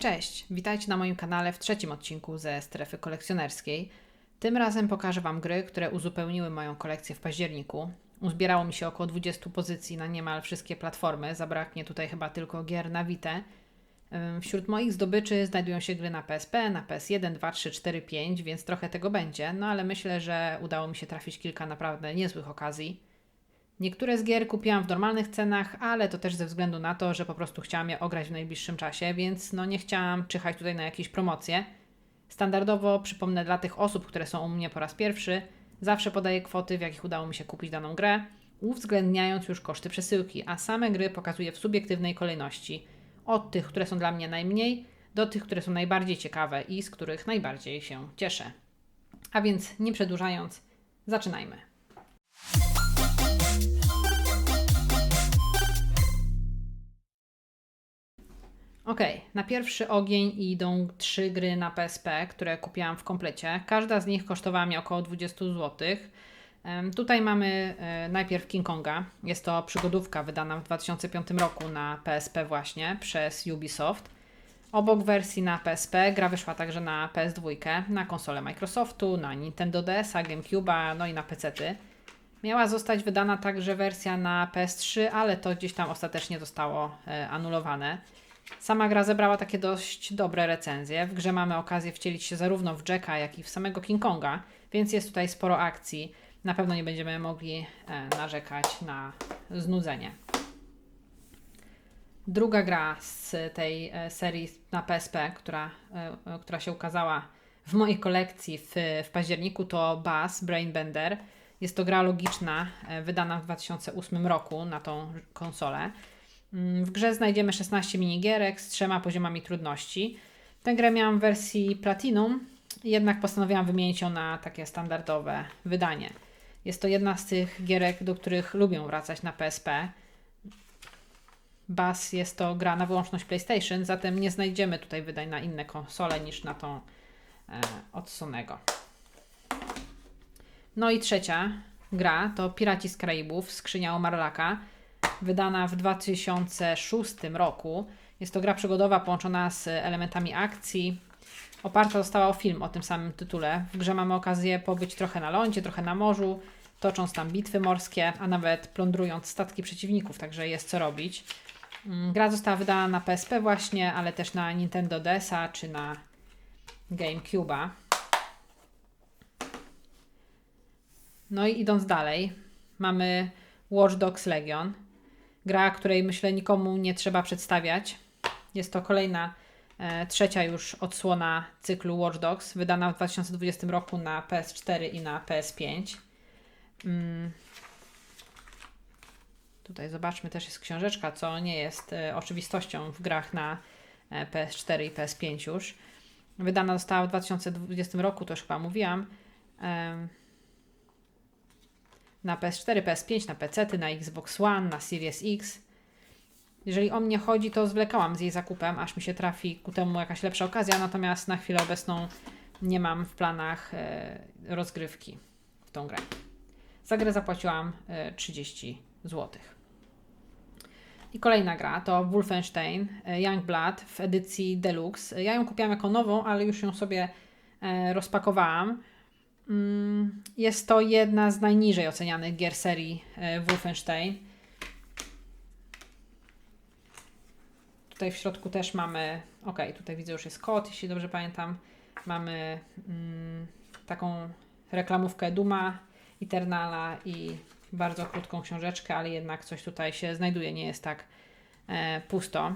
Cześć, witajcie na moim kanale w trzecim odcinku ze strefy kolekcjonerskiej. Tym razem pokażę Wam gry, które uzupełniły moją kolekcję w październiku. Uzbierało mi się około 20 pozycji na niemal wszystkie platformy, zabraknie tutaj chyba tylko gier na Vita. Wśród moich zdobyczy znajdują się gry na PSP, na PS1, 2, 3, 4, 5, więc trochę tego będzie, no ale myślę, że udało mi się trafić kilka naprawdę niezłych okazji. Niektóre z gier kupiłam w normalnych cenach, ale to też ze względu na to, że po prostu chciałam je ograć w najbliższym czasie, więc no nie chciałam czyhać tutaj na jakieś promocje. Standardowo przypomnę dla tych osób, które są u mnie po raz pierwszy, zawsze podaję kwoty, w jakich udało mi się kupić daną grę, uwzględniając już koszty przesyłki, a same gry pokazuję w subiektywnej kolejności. Od tych, które są dla mnie najmniej, do tych, które są najbardziej ciekawe i z których najbardziej się cieszę. A więc nie przedłużając, zaczynajmy. Ok, na pierwszy ogień idą trzy gry na PSP, które kupiłam w komplecie. Każda z nich kosztowała mi około 20 zł. Tutaj mamy e, najpierw King Konga. Jest to przygodówka wydana w 2005 roku na PSP właśnie przez Ubisoft. Obok wersji na PSP gra wyszła także na PS2, na konsolę Microsoftu, na Nintendo DS, GameCube'a, no i na PC-ty. Miała zostać wydana także wersja na PS3, ale to gdzieś tam ostatecznie zostało e, anulowane. Sama gra zebrała takie dość dobre recenzje. W grze mamy okazję wcielić się zarówno w Jacka, jak i w samego King Konga, więc jest tutaj sporo akcji. Na pewno nie będziemy mogli e, narzekać na znudzenie. Druga gra z tej e, serii na PSP, która, e, która się ukazała w mojej kolekcji w, w październiku, to Bass Brainbender. Jest to gra logiczna, wydana w 2008 roku na tą konsolę. Mm, W grze znajdziemy 16 minigierek z trzema poziomami trudności. Tę grę miałam w wersji Platinum, jednak postanowiłam wymienić ją na takie standardowe wydanie. Jest to jedna z tych gierek, do których lubię wracać na PSP. Bass jest to gra na wyłączność PlayStation, zatem nie znajdziemy tutaj wydań na inne konsole niż na tą e, od Sonego. No i trzecia gra to Piraci z Karaibów, Skrzynia Marlaka, wydana w 2006 roku. Jest to gra przygodowa połączona z elementami akcji. Oparta została o film o tym samym tytule. W grze mamy okazję pobyć trochę na lądzie, trochę na morzu, tocząc tam bitwy morskie, a nawet plądrując statki przeciwników, także jest co robić. Mm, Gra została wydana na PSP właśnie, ale też na Nintendo DS-a czy na GameCube'a. No i idąc dalej, mamy Watch Dogs Legion. Gra, której myślę nikomu nie trzeba przedstawiać. Jest to kolejna, e, trzecia już odsłona cyklu Watch Dogs, wydana w 2020 roku na PS4 i na PS5. Mm. Tutaj zobaczmy, też jest książeczka, co nie jest e, oczywistością w grach na e, PS4 i PS5 już. Wydana została w 2020 roku, to już chyba mówiłam. Em, na PS4, PS5, na PC, na Xbox One, na Series X. Jeżeli o mnie chodzi, to zwlekałam z jej zakupem, aż mi się trafi ku temu jakaś lepsza okazja, natomiast na chwilę obecną nie mam w planach e, rozgrywki w tą grę. Za grę zapłaciłam e, 30 zł. I kolejna gra to Wolfenstein e, Youngblood w edycji Deluxe. E, Ja ją kupiłam jako nową, ale już ją sobie e, rozpakowałam. Mm, Jest to jedna z najniżej ocenianych gier serii e, Wolfenstein. Tutaj w środku też mamy, ok, tutaj widzę już jest kod, jeśli dobrze pamiętam. Mamy mm, taką reklamówkę Duma, Eternala i bardzo krótką książeczkę, ale jednak coś tutaj się znajduje, nie jest tak e, pusto.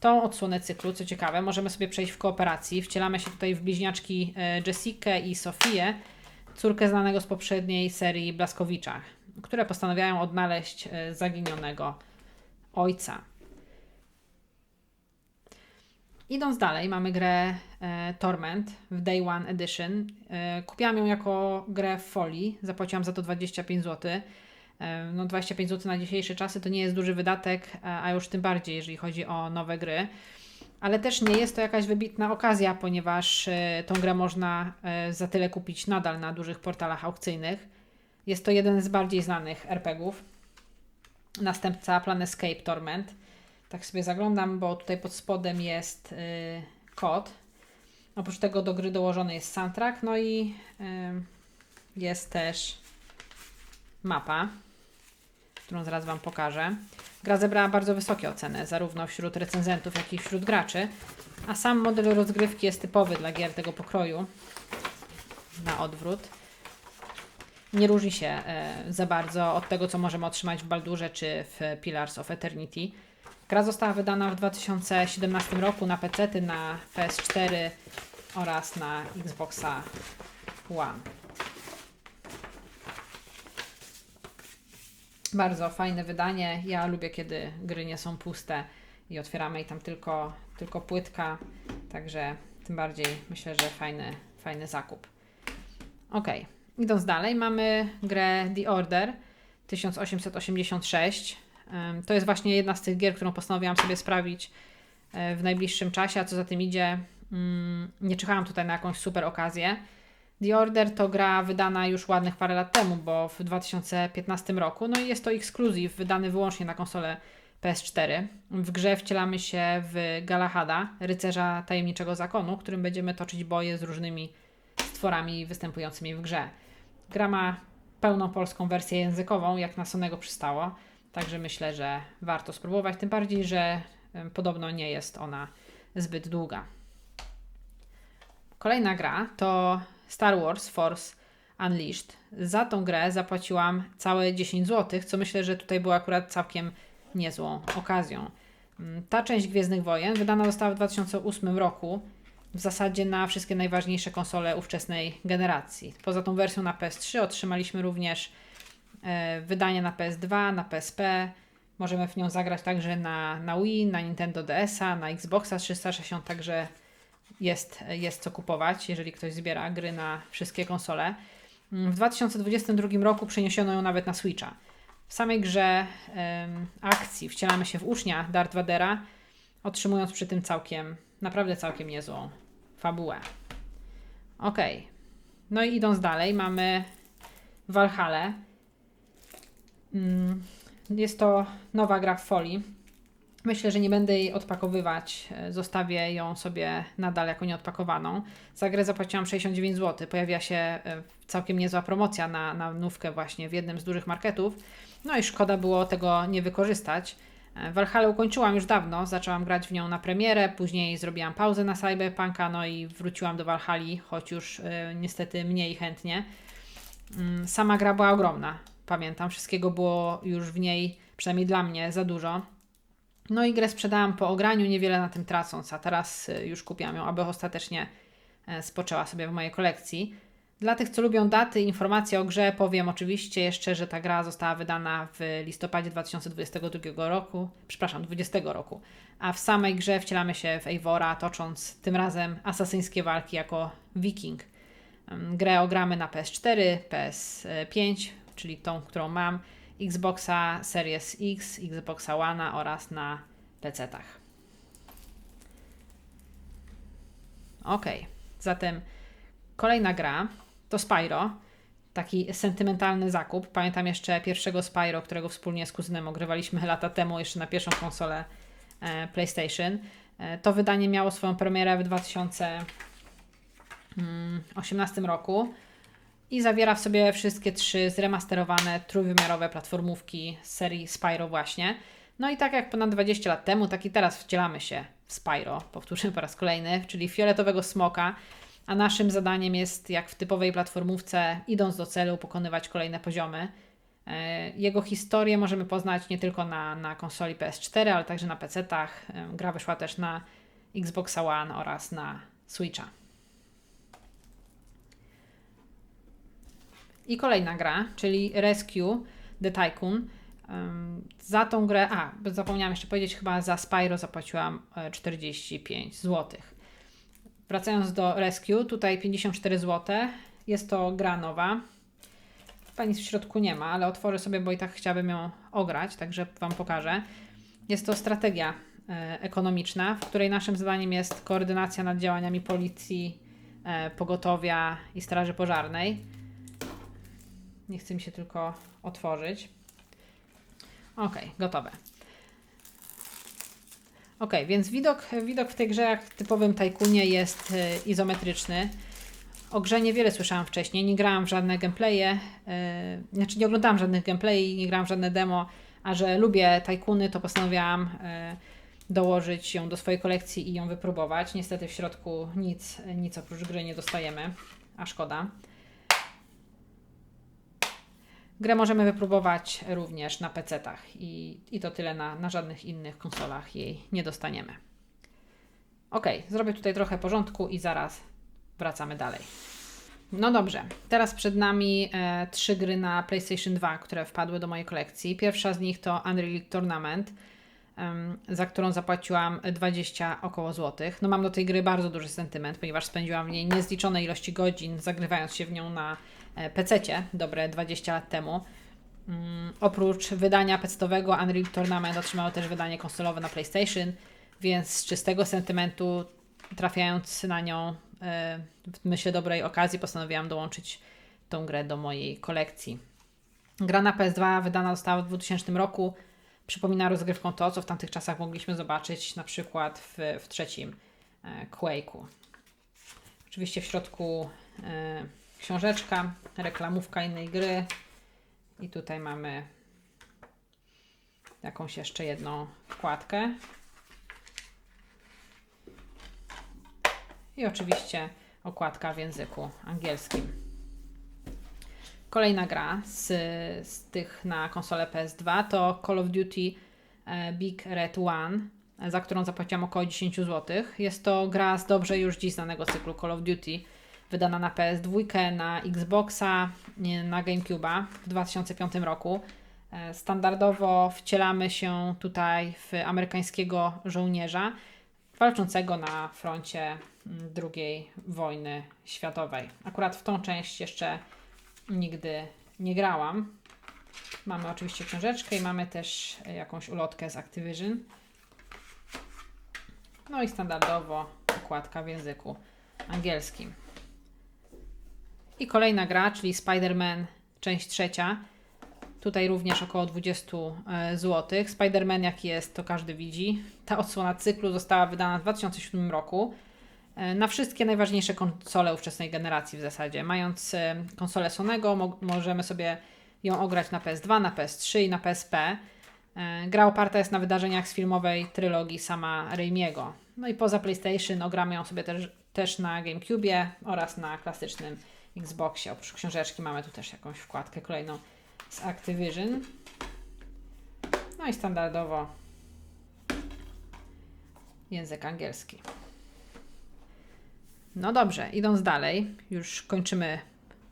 Tą odsłonę cyklu, co ciekawe, możemy sobie przejść w kooperacji. Wcielamy się tutaj w bliźniaczki e, Jessikę i Sofię, córkę znanego z poprzedniej serii Blaskowicza, które postanawiają odnaleźć e, zaginionego ojca. Idąc dalej, mamy grę e, Torment w Day One Edition. E, kupiłam ją jako grę w folii, zapłaciłam za to 25 zł. E, no 25 zł na dzisiejsze czasy to nie jest duży wydatek, e, a już tym bardziej, jeżeli chodzi o nowe gry. Ale też nie jest to jakaś wybitna okazja, ponieważ e, tą grę można e, za tyle kupić nadal na dużych portalach aukcyjnych. Jest to jeden z bardziej znanych RPGów. Następca Planescape Torment. Tak sobie zaglądam, bo tutaj pod spodem jest y, kod. Oprócz tego do gry dołożony jest soundtrack, no i jest też mapa, którą zaraz Wam pokażę. Gra zebrała bardzo wysokie oceny, zarówno wśród recenzentów, jak i wśród graczy, a sam model rozgrywki jest typowy dla gier tego pokroju, na odwrót. Nie różni się e, za bardzo od tego, co możemy otrzymać w Baldurze czy w Pillars of Eternity. Gra została wydana w 2017 roku na PC, na PS4 oraz na Xboxa One. Bardzo fajne wydanie. Ja lubię, kiedy gry nie są puste i otwieramy i tam tylko, tylko płytka. Także tym bardziej myślę, że fajny, fajny zakup. Ok, idąc dalej, mamy grę The Order 1886. Em, To jest właśnie jedna z tych gier, którą postanowiłam sobie sprawić e, w najbliższym czasie, a co za tym idzie, mm, nie czekałam tutaj na jakąś super okazję. The Order to gra wydana już ładnych parę lat temu, bo w 2015 roku. No i jest to ekskluzyw wydany wyłącznie na konsolę PS4. W grze wcielamy się w Galahada, rycerza tajemniczego zakonu, którym będziemy toczyć boje z różnymi stworami występującymi w grze. Gra ma pełną polską wersję językową, jak na Sonego przystało, także myślę, że warto spróbować, tym bardziej, że podobno nie jest ona zbyt długa. Kolejna gra to Star Wars Force Unleashed. Za tą grę zapłaciłam całe 10 zł, co myślę, że tutaj było akurat całkiem niezłą okazją. Mm, Ta część Gwiezdnych Wojen wydana została w 2008 roku, w zasadzie na wszystkie najważniejsze konsole ówczesnej generacji. Poza tą wersją na PS3 otrzymaliśmy również e, wydanie na PS2, na PSP. Możemy w nią zagrać także na, na Wii, na Nintendo DS-a, na Xboxa 360, także jest, jest co kupować, jeżeli ktoś zbiera gry na wszystkie konsole. W 2022 roku przeniesiono ją nawet na Switcha. W samej grze em, akcji wcielamy się w ucznia Darth Vadera, otrzymując przy tym całkiem, naprawdę całkiem niezłą fabułę. Ok. No i idąc dalej, mamy Valhalla. Mm, Jest to nowa gra w folii. Myślę, że nie będę jej odpakowywać. e, Zostawię ją sobie nadal jako nieodpakowaną. Za grę zapłaciłam 69 zł. Pojawiła się e, całkiem niezła promocja na, na nówkę właśnie w jednym z dużych marketów. No i szkoda było tego nie wykorzystać. E, Valhalla ukończyłam już dawno, zaczęłam grać w nią na premierę, później zrobiłam pauzę na Cyberpunka, no i wróciłam do Valhalla, choć już e, niestety mniej chętnie. Mm, Sama gra była ogromna, pamiętam, wszystkiego było już w niej, przynajmniej dla mnie, za dużo. No i grę sprzedałam po ograniu, niewiele na tym tracąc, a teraz y, już kupiłam ją, aby ostatecznie e, spoczęła sobie w mojej kolekcji. Dla tych, co lubią daty informacje o grze, powiem oczywiście jeszcze, że ta gra została wydana w listopadzie 2022 roku, przepraszam, 20 roku, a w samej grze wcielamy się w Eivora, tocząc tym razem asasyńskie walki jako wiking. Grę ogramy na PS4, PS5, czyli tą, którą mam, Xboxa Series X, Xboxa One oraz na PC-tach. Ok, zatem kolejna gra to Spyro. Taki sentymentalny zakup. Pamiętam jeszcze pierwszego Spyro, którego wspólnie z kuzynem ogrywaliśmy lata temu, jeszcze na pierwszą konsolę e, PlayStation. E, to wydanie miało swoją premierę w 2018 roku i zawiera w sobie wszystkie trzy zremasterowane, trójwymiarowe platformówki z serii Spyro właśnie. No i tak jak ponad 20 lat temu, tak i teraz wcielamy się w Spyro, powtórzę po raz kolejny, czyli fioletowego smoka, a naszym zadaniem jest, jak w typowej platformówce, idąc do celu, pokonywać kolejne poziomy. E, Jego historię możemy poznać nie tylko na, na konsoli PS4, ale także na PC-tach. E, Gra wyszła też na Xbox One oraz na Switcha. I kolejna gra, czyli Rescue The Tycoon. Za tą grę, a zapomniałam jeszcze powiedzieć, chyba za Spyro zapłaciłam e, 45 zł. Wracając do Rescue, tutaj 54 zł. Jest to gra nowa. Nic w środku nie ma, ale otworzę sobie, bo i tak chciałabym ją ograć, także Wam pokażę. Jest to strategia e, ekonomiczna, w której naszym zadaniem jest koordynacja nad działaniami policji, e, pogotowia i straży pożarnej. Nie chce mi się tylko otworzyć. Ok, gotowe. Ok, więc widok, widok w tej grze jak w typowym tajkunie jest e, izometryczny. O grze niewiele słyszałam wcześniej, nie grałam w żadne gameplaye, e, znaczy nie oglądałam żadnych gameplay, nie grałam w żadne demo, a że lubię tajkuny, to postanowiłam e, dołożyć ją do swojej kolekcji i ją wypróbować. Niestety w środku nic, nic oprócz gry nie dostajemy, a szkoda. Grę możemy wypróbować również na PC-tach i, i to tyle, na, na żadnych innych konsolach jej nie dostaniemy. Ok, zrobię tutaj trochę porządku i zaraz wracamy dalej. No dobrze, teraz przed nami e, trzy gry na PlayStation 2, które wpadły do mojej kolekcji. Pierwsza z nich to Unreal Tournament, em, za którą zapłaciłam 20 około złotych. No mam do tej gry bardzo duży sentyment, ponieważ spędziłam w niej niezliczone ilości godzin, zagrywając się w nią na PC-cie dobre 20 lat temu. Mm, oprócz wydania pecetowego Unreal Tournament otrzymało też wydanie konsolowe na PlayStation, więc z czystego sentymentu trafiając na nią e, w myślę dobrej okazji postanowiłam dołączyć tą grę do mojej kolekcji. Gra na PS2 wydana została w 2000 roku. Przypomina rozgrywką to, co w tamtych czasach mogliśmy zobaczyć na przykład w, w trzecim e, Quake'u. Oczywiście w środku e, książeczka, reklamówka innej gry i tutaj mamy jakąś jeszcze jedną wkładkę. I oczywiście okładka w języku angielskim. Kolejna gra z, z tych na konsolę PS2 to Call of Duty e, Big Red One, za którą zapłaciłam około 10 zł. Jest to gra z dobrze już dziś znanego cyklu Call of Duty, wydana na PS2, na Xboxa, na GameCube'a w 2005 roku. E, Standardowo wcielamy się tutaj w amerykańskiego żołnierza walczącego na froncie mm, II wojny światowej. Akurat w tą część jeszcze nigdy nie grałam. Mamy oczywiście książeczkę i mamy też jakąś ulotkę z Activision. No i standardowo okładka w języku angielskim. I kolejna gra, czyli Spider-Man, część trzecia. Tutaj również około 20 zł. Spider-Man jaki jest, to każdy widzi. Ta odsłona cyklu została wydana w 2007 roku e, na wszystkie najważniejsze konsole ówczesnej generacji w zasadzie. Mając e, konsolę Sonego, mo możemy sobie ją ograć na PS2, na PS3 i na PSP. E, Gra oparta jest na wydarzeniach z filmowej trylogii sama Raimiego. No i poza PlayStation ogramy ją sobie też, też na GameCube oraz na klasycznym Xboxie. Oprócz książeczki mamy tu też jakąś wkładkę kolejną z Activision. No i standardowo język angielski. No dobrze, idąc dalej, już kończymy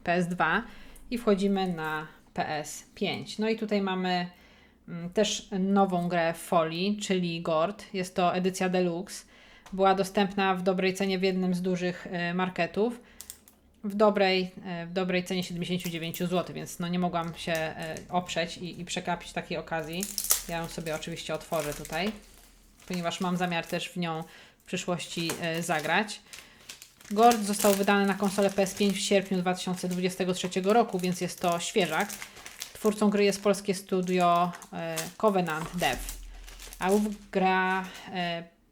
PS2 i wchodzimy na PS5. No i tutaj mamy mm, też nową grę Folii, czyli Gord. Jest to edycja deluxe. Była dostępna w dobrej cenie w jednym z dużych y, marketów w dobrej, e, w dobrej cenie 79 zł, więc no nie mogłam się e, oprzeć i, i przekapić takiej okazji. Ja ją sobie oczywiście otworzę tutaj, ponieważ mam zamiar też w nią w przyszłości e, zagrać. Gord został wydany na konsolę PS5 w sierpniu 2023 roku, więc jest to świeżak. Twórcą gry jest polskie studio Covenant Dev, a gra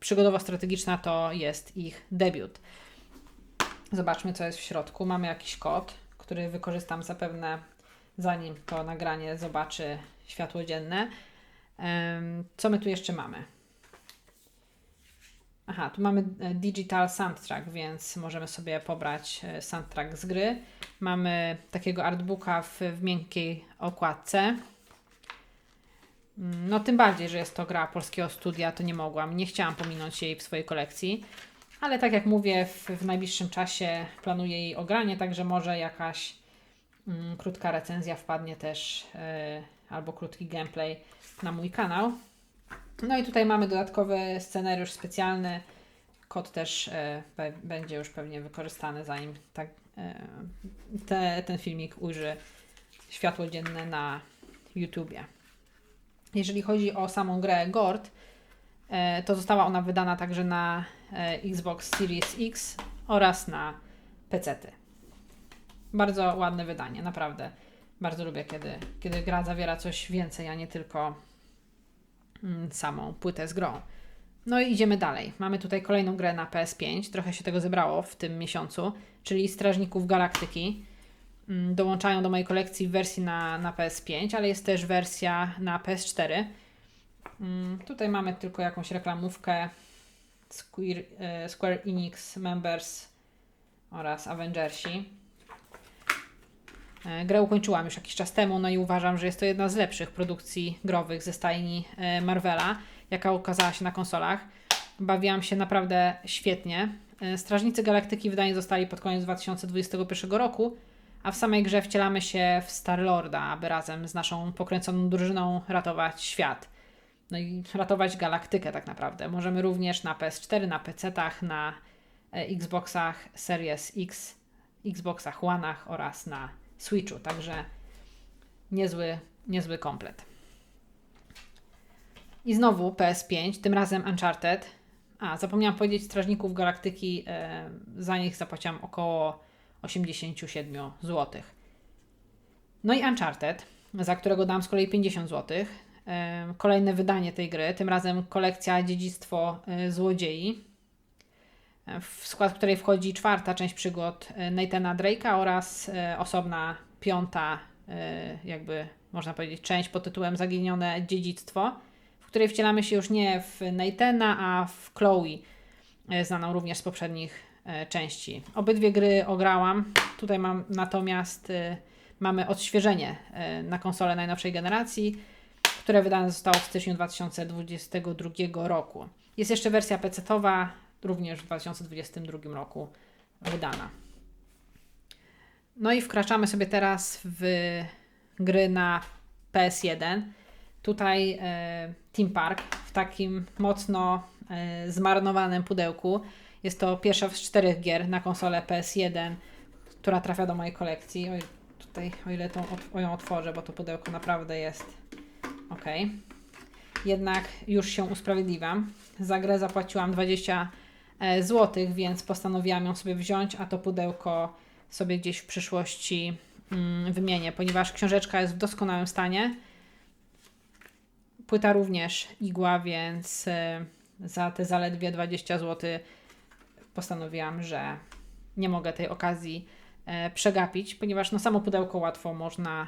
przygodowo-strategiczna to jest ich debiut. Zobaczmy, co jest w środku. Mamy jakiś kod, który wykorzystam zapewne zanim to nagranie zobaczy światło dzienne. Co my tu jeszcze mamy? Aha, tu mamy e, digital soundtrack, więc możemy sobie pobrać e, soundtrack z gry. Mamy takiego artbooka w, w miękkiej okładce. Mm, no tym bardziej, że jest to gra polskiego studia, to nie mogłam, nie chciałam pominąć jej w swojej kolekcji ale tak jak mówię, w, w najbliższym czasie planuję jej ogranie, także może jakaś mm, krótka recenzja wpadnie też yy, albo krótki gameplay na mój kanał. No i tutaj mamy dodatkowy scenariusz specjalny. Kod też yy, będzie już pewnie wykorzystany, zanim tak, yy, te, ten filmik ujrzy światło dzienne na YouTubie. Jeżeli chodzi o samą grę Gord, to została ona wydana także na E, Xbox Series X oraz na PC. -ty. Bardzo ładne wydanie, naprawdę. Bardzo lubię, kiedy, kiedy gra zawiera coś więcej, a nie tylko mm, samą płytę z grą. No i idziemy dalej. Mamy tutaj kolejną grę na PS5. Trochę się tego zebrało w tym miesiącu, czyli Strażników Galaktyki. Mm, Dołączają do mojej kolekcji w wersji na, na PS5, ale jest też wersja na PS4. Mm, Tutaj mamy tylko jakąś reklamówkę Square, e, Square Enix Members oraz Avengersi. E, Grę ukończyłam już jakiś czas temu, no i uważam, że jest to jedna z lepszych produkcji growych ze stajni e, Marvela, jaka ukazała się na konsolach. Bawiłam się naprawdę świetnie. Strażnicy Galaktyki wydani zostali pod koniec 2021 roku, a w samej grze wcielamy się w Star-Lorda, aby razem z naszą pokręconą drużyną ratować świat. No i ratować galaktykę tak naprawdę. Możemy również na PS4, na PC-tach, na e, Xboxach Series X, Xboxach One'ach oraz na Switchu, także niezły, niezły komplet. I znowu PS5, tym razem Uncharted. A, zapomniałam powiedzieć, Strażników Galaktyki, e, za nich zapłaciłam około 87 zł. No i Uncharted, za którego dam z kolei 50 zł. Kolejne wydanie tej gry, tym razem kolekcja Dziedzictwo e, Złodziei, e, w skład której wchodzi czwarta część przygód e, Nathana Drake'a oraz osobna piąta, jakby można powiedzieć, część pod tytułem Zaginione Dziedzictwo, w której wcielamy się już nie w Nathana, a w Chloe, znaną również z poprzednich części. Obydwie gry ograłam. Tutaj mam natomiast mamy odświeżenie na konsolę najnowszej generacji, które wydane zostało w styczniu 2022 roku. Jest jeszcze wersja PC-towa, również w 2022 roku wydana. No i wkraczamy sobie teraz w gry na PS1. Tutaj e, Team Park w takim mocno e, zmarnowanym pudełku. Jest to pierwsza z czterech gier na konsolę PS1, która trafia do mojej kolekcji. Oj, tutaj, o ile tą, o ją otworzę, bo to pudełko naprawdę jest ok. Jednak już się usprawiedliwiam. Za grę zapłaciłam 20 zł, więc postanowiłam ją sobie wziąć, a to pudełko sobie gdzieś w przyszłości mm, wymienię, ponieważ książeczka jest w doskonałym stanie. Płyta również igła, więc e, za te zaledwie 20 zł postanowiłam, że nie mogę tej okazji e, przegapić, ponieważ no, samo pudełko łatwo można e,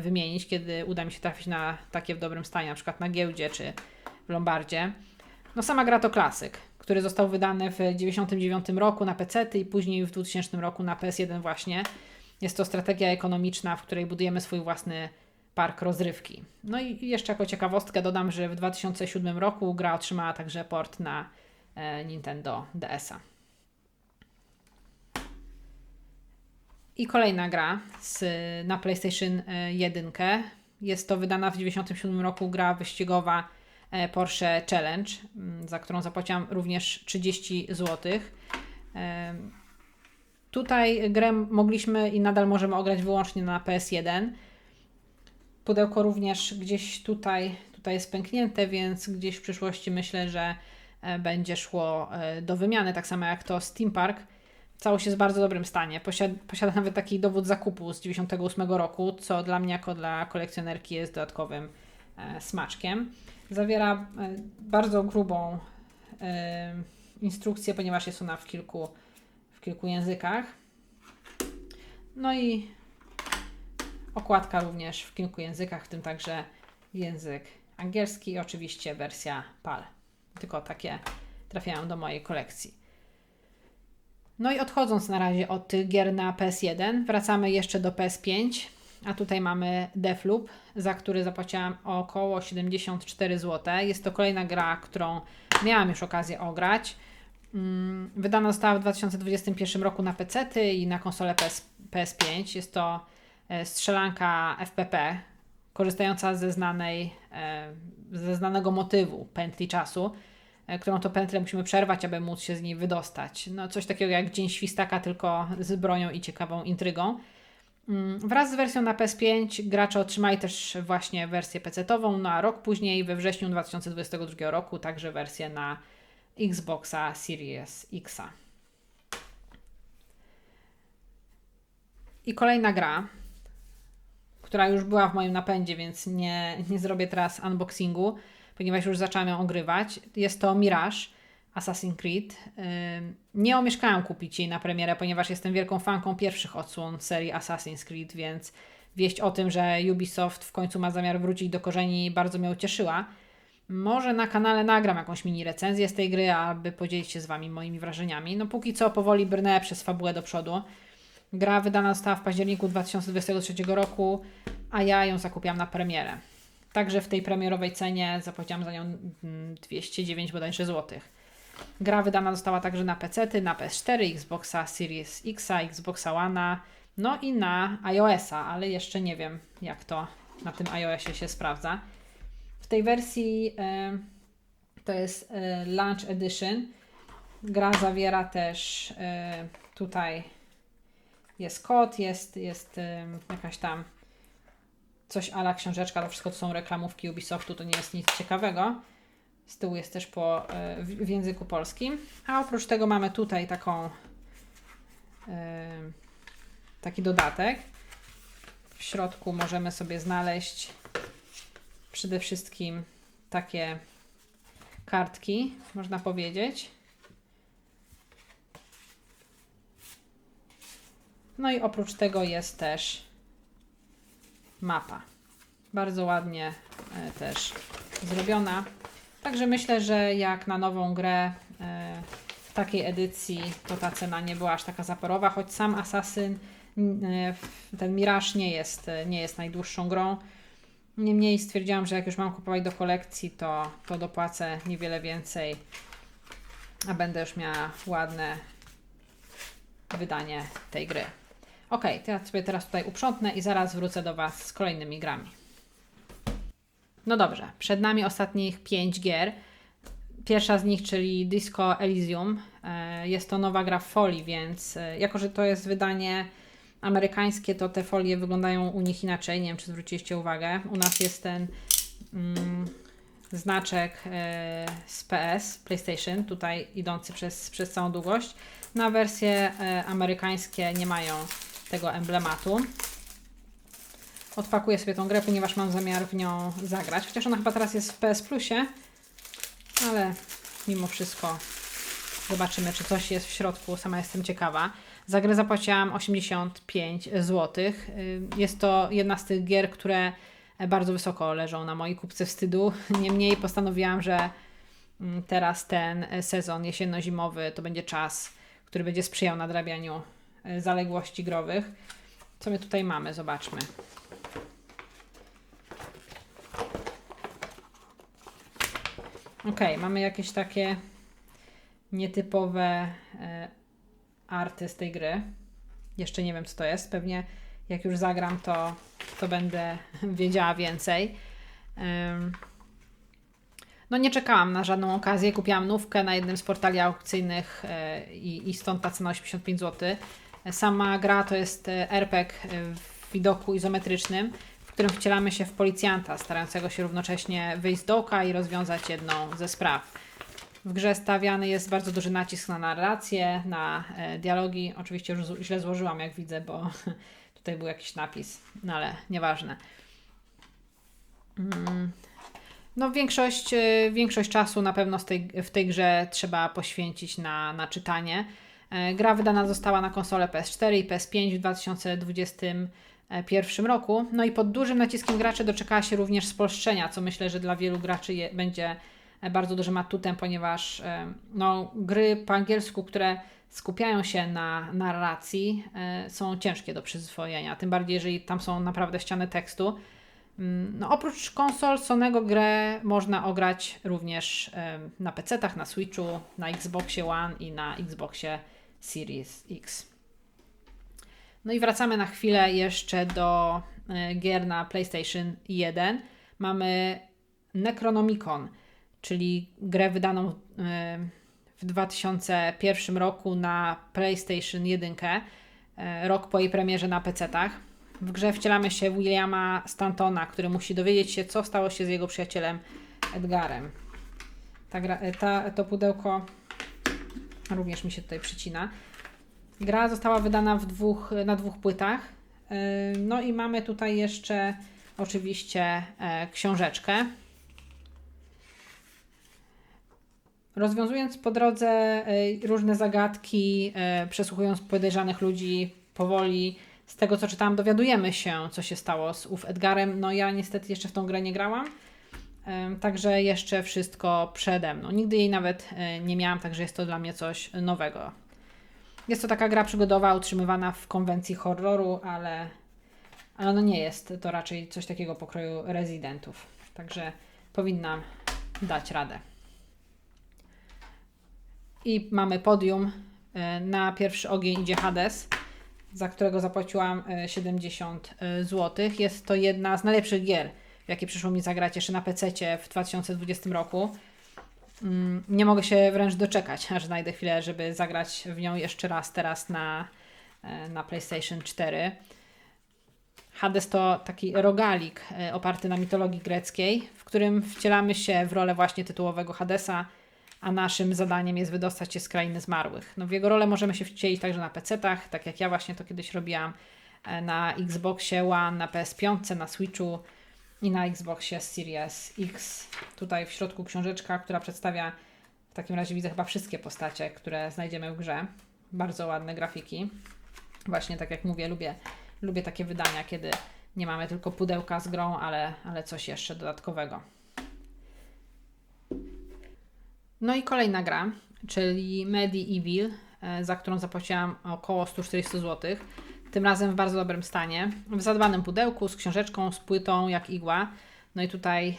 wymienić, kiedy uda mi się trafić na takie w dobrym stanie, na przykład na giełdzie czy w Lombardzie. No sama gra to klasyk, który został wydany w 1999 roku na PC i później w 2000 roku na PS1 właśnie. Jest to strategia ekonomiczna, w której budujemy swój własny park rozrywki. No i jeszcze jako ciekawostkę dodam, że w 2007 roku gra otrzymała także port na e, Nintendo DS-a. I kolejna gra z, na PlayStation e, 1. Jest to wydana w 1997 roku gra wyścigowa e, Porsche Challenge, m, za którą zapłaciłam również 30 zł. E, Tutaj grę mogliśmy i nadal możemy ograć wyłącznie na PS1. Pudełko również gdzieś tutaj, tutaj jest pęknięte, więc gdzieś w przyszłości myślę, że e, będzie szło e, do wymiany, tak samo jak to Steam Park. Całość jest w bardzo dobrym stanie. Posiada, posiada nawet taki dowód zakupu z 98 roku, co dla mnie jako dla kolekcjonerki jest dodatkowym e, smaczkiem. Zawiera e, bardzo grubą e, instrukcję, ponieważ jest ona w kilku, w kilku językach. No i okładka również w kilku językach, w tym także język angielski i oczywiście wersja PAL. Tylko takie trafiają do mojej kolekcji. No i odchodząc na razie od tych gier na PS1, wracamy jeszcze do PS5, a tutaj mamy Deathloop, za który zapłaciłam około 74 zł. Jest to kolejna gra, którą miałam już okazję ograć. Mm, Wydana została w 2021 roku na PC i na konsolę PS, PS5. Jest to e, strzelanka FPP, korzystająca ze znanej, e, ze znanego motywu pętli czasu, którą to pętlę musimy przerwać, aby móc się z niej wydostać. No, coś takiego jak Dzień Świstaka, tylko z bronią i ciekawą intrygą. Mm, Wraz z wersją na PS5 gracze otrzymali też właśnie wersję PC-tową, no a rok później, we wrześniu 2022 roku, także wersję na Xboxa Series X. I kolejna gra, która już była w moim napędzie, więc nie, nie zrobię teraz unboxingu. ponieważ już zaczęłam ją ogrywać. Jest to Mirage Assassin's Creed. Nie omieszkałam kupić jej na premierę, ponieważ jestem wielką fanką pierwszych odsłon serii Assassin's Creed, więc wieść o tym, że Ubisoft w końcu ma zamiar wrócić do korzeni bardzo mnie ucieszyła. Może na kanale nagram jakąś mini recenzję z tej gry, aby podzielić się z Wami moimi wrażeniami. No póki co powoli brnę przez fabułę do przodu. Gra wydana została w październiku 2023 roku, a ja ją zakupiłam na premierę. Także w tej premierowej cenie zapłaciłam za nią mm, 209 bodajże złotych. Gra wydana została także na PC, na PS4, Xboxa Series X, Xboxa One, no i na iOS-a, ale jeszcze nie wiem, jak to na tym iOSie się sprawdza. W tej wersji e, to jest e, Launch Edition. Gra zawiera też e, tutaj jest kod, jest, jest jakaś tam coś ala książeczka, to wszystko to są reklamówki Ubisoftu, to nie jest nic ciekawego. Z tyłu jest też po, e, w, języku polskim. A oprócz tego mamy tutaj taką taki dodatek. W środku możemy sobie znaleźć przede wszystkim takie kartki, można powiedzieć. No i oprócz tego jest też mapa. Bardzo ładnie e, też zrobiona. Także myślę, że jak na nową grę e, w takiej edycji, to ta cena nie była aż taka zaporowa, choć sam Assassin, e, ten Mirage nie jest, nie jest najdłuższą grą. Niemniej stwierdziłam, że jak już mam kupować do kolekcji, to, to dopłacę niewiele więcej, a będę już miała ładne wydanie tej gry. Ok, to ja sobie teraz tutaj uprzątnę i zaraz wrócę do Was z kolejnymi grami. No dobrze, przed nami ostatnich 5 gier. Pierwsza z nich, czyli Disco Elysium. E, Jest to nowa gra w folii, więc e, jako, że to jest wydanie amerykańskie, to te folie wyglądają u nich inaczej. Nie wiem, czy zwróciliście uwagę. U nas jest ten mm, znaczek e, z PS, PlayStation, tutaj idący przez, przez całą długość. Na wersje amerykańskie nie mają tego emblematu. Odpakuję sobie tą grę, ponieważ mam zamiar w nią zagrać. Chociaż ona chyba teraz jest w PS Plusie, ale mimo wszystko zobaczymy, czy coś jest w środku. Sama jestem ciekawa. Za grę zapłaciłam 85 zł. Jest to jedna z tych gier, które bardzo wysoko leżą na mojej kupce wstydu. Niemniej postanowiłam, że mm, teraz ten sezon jesienno-zimowy to będzie czas, który będzie sprzyjał nadrabianiu zaległości growych. Co my tutaj mamy? Zobaczmy. Ok, mamy jakieś takie nietypowe e, arty z tej gry. Jeszcze nie wiem, co to jest. Pewnie jak już zagram, to, to będę wiedziała więcej. No nie czekałam na żadną okazję. Kupiłam nówkę na jednym z portali aukcyjnych e, i, i stąd ta cena 85 zł. Sama gra to jest e, RPG w widoku izometrycznym, w którym wcielamy się w policjanta, starającego się równocześnie wyjść z dołka i rozwiązać jedną ze spraw. W grze stawiany jest bardzo duży nacisk na narrację, na e, dialogi. Oczywiście już źle złożyłam, jak widzę, bo tutaj był jakiś napis, no ale nieważne. Mm. No, większość, e, większość czasu na pewno tej, w tej grze trzeba poświęcić na, na czytanie. E, Gra wydana została na konsolę PS4 i PS5 w 2021 roku. No i pod dużym naciskiem graczy doczekała się również spolszczenia, co myślę, że dla wielu graczy je, będzie e, bardzo dużym atutem, ponieważ e, no, gry po angielsku, które skupiają się na narracji, e, są ciężkie do przyswojenia. Tym bardziej, jeżeli tam są naprawdę ściany tekstu. Mm, No, oprócz konsol Sonego grę można ograć również na PC-tach, na Switchu, na Xboxie One i na Xboxie Series X. No i wracamy na chwilę jeszcze do e, gier na PlayStation 1. Mamy Necronomicon, czyli grę wydaną e, w 2001 roku na PlayStation 1, e, rok po jej premierze na PC-tach. W grze wcielamy się Williama Stantona, który musi dowiedzieć się, co stało się z jego przyjacielem Edgarem. Ta ta, to pudełko również mi się tutaj przycina. Gra została wydana w dwóch, na dwóch płytach. Yy, No i mamy tutaj jeszcze oczywiście e, książeczkę. rozwiązując po drodze e, różne zagadki, e, przesłuchując podejrzanych ludzi powoli, z tego co czytałam, dowiadujemy się, co się stało z ów Edgarem. No ja niestety jeszcze w tą grę nie grałam, także jeszcze wszystko przede mną. Nigdy jej nawet e, nie miałam, także jest to dla mnie coś nowego. Jest to taka gra przygodowa utrzymywana w konwencji horroru, ale, ale no nie jest to raczej coś takiego pokroju rezydentów. Także powinnam dać radę. I mamy podium. E, Na pierwszy ogień idzie Hades, za którego zapłaciłam e, 70 zł. Jest to jedna z najlepszych gier, jakie przyszło mi zagrać jeszcze na PC w 2020 roku. Mm, Nie mogę się wręcz doczekać, aż znajdę chwilę, żeby zagrać w nią jeszcze raz teraz na, e, na PlayStation 4. Hades to taki rogalik e, oparty na mitologii greckiej, w którym wcielamy się w rolę właśnie tytułowego Hadesa, a naszym zadaniem jest wydostać się z krainy zmarłych. No w jego rolę możemy się wcielić także na PC-tach, tak jak ja właśnie to kiedyś robiłam e, na Xboxie One, na PS5, na Switchu i na Xboxie Series X. Tutaj w środku książeczka, która przedstawia w takim razie widzę chyba wszystkie postacie, które znajdziemy w grze. Bardzo ładne grafiki. Właśnie tak jak mówię, lubię, lubię takie wydania, kiedy nie mamy tylko pudełka z grą, ale, ale coś jeszcze dodatkowego. No i kolejna gra, czyli Medieval, e, za którą zapłaciłam około 140 zł. Tym razem w bardzo dobrym stanie. W zadbanym pudełku z książeczką, z płytą jak igła. No i tutaj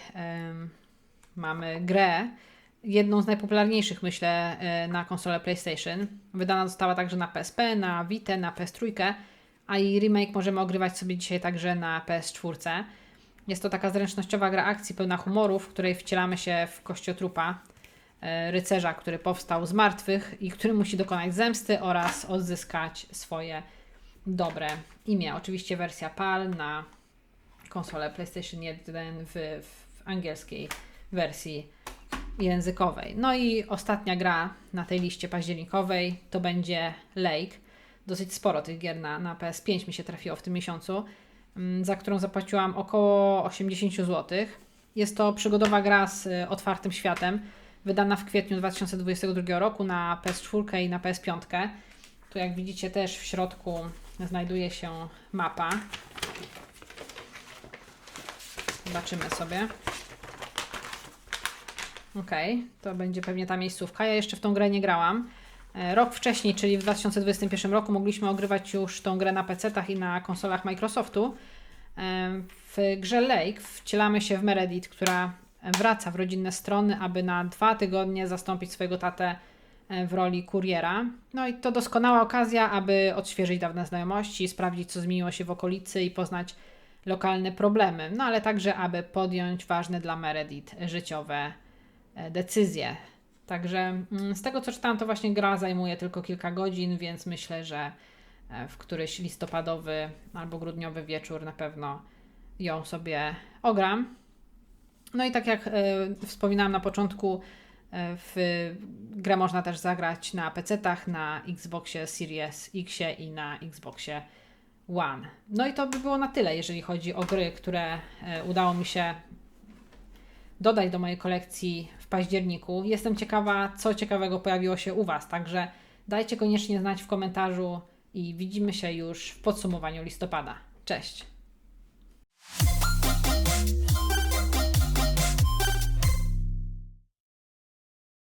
mamy grę, jedną z najpopularniejszych myślę e, na konsolę PlayStation. Wydana została także na PSP, na Vita, na PS3, a jej remake możemy ogrywać sobie dzisiaj także na PS4. Jest to taka zręcznościowa gra akcji pełna humoru, w której wcielamy się w kościotrupa e, rycerza, który powstał z martwych i który musi dokonać zemsty oraz odzyskać swoje dobre imię. Oczywiście wersja PAL na konsolę PlayStation 1 w, w angielskiej wersji językowej. No i ostatnia gra na tej liście październikowej to będzie Lake. Dosyć sporo tych gier na, na PS5 mi się trafiło w tym miesiącu, mm, za którą zapłaciłam około 80 zł. Jest to przygodowa gra z y, otwartym światem, wydana w kwietniu 2022 roku na PS4 i na PS5. Tu jak widzicie też w środku znajduje się mapa. Zobaczymy sobie. Okej, to będzie pewnie ta miejscówka. Ja jeszcze w tą grę nie grałam. E, Rok wcześniej, czyli w 2021 roku, mogliśmy ogrywać już tą grę na PC-tach i na konsolach Microsoftu. E, W grze Lake wcielamy się w Meredith, która wraca w rodzinne strony, aby na dwa tygodnie zastąpić swojego tatę w roli kuriera. No i to doskonała okazja, aby odświeżyć dawne znajomości, sprawdzić, co zmieniło się w okolicy i poznać lokalne problemy. No ale także, aby podjąć ważne dla Meredith życiowe e, decyzje. Także mm, z tego co czytałam, to właśnie gra zajmuje tylko kilka godzin, więc myślę, że e, w któryś listopadowy albo grudniowy wieczór na pewno ją sobie ogram. No i tak jak e, wspominałam na początku, e, w grę można też zagrać na PC-tach, na Xboxie Series X i na Xboxie One. No i to by było na tyle, jeżeli chodzi o gry, które e, udało mi się dodać do mojej kolekcji w październiku. Jestem ciekawa, co ciekawego pojawiło się u Was, także dajcie koniecznie znać w komentarzu i widzimy się już w podsumowaniu listopada. Cześć!